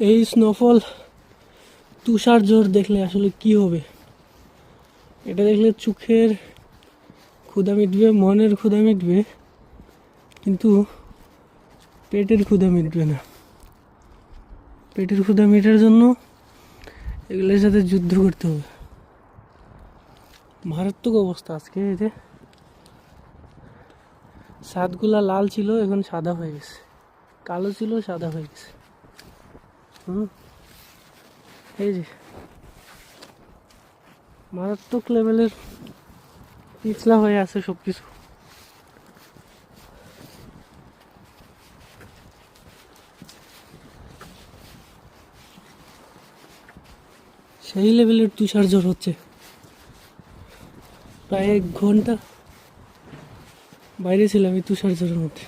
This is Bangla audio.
এই স্নোফল তুষার জোর দেখলে আসলে কি হবে? এটা দেখলে চোখের ক্ষুদা মিটবে, মনের ক্ষুদা মিটবে, কিন্তু পেটের ক্ষুদা মিটবে না। পেটের ক্ষুদা মেটার জন্য এগুলোর সাথে যুদ্ধ করতে হবে। মারাত্মক অবস্থা আজকে এতে সাতগুলা লাল ছিল, এখন সাদা হয়ে গেছে। কালো ছিল, সাদা হয়ে গেছে। এই যে। মারাত্মক লেভেলের পিছলা হয়ে আছে সব কিছু সেই লেভেলের তুষার ঝড় হচ্ছে। প্রায় এক ঘণ্টা বাইরে ছিলাম এই তুষার ঝড়ের মধ্যে।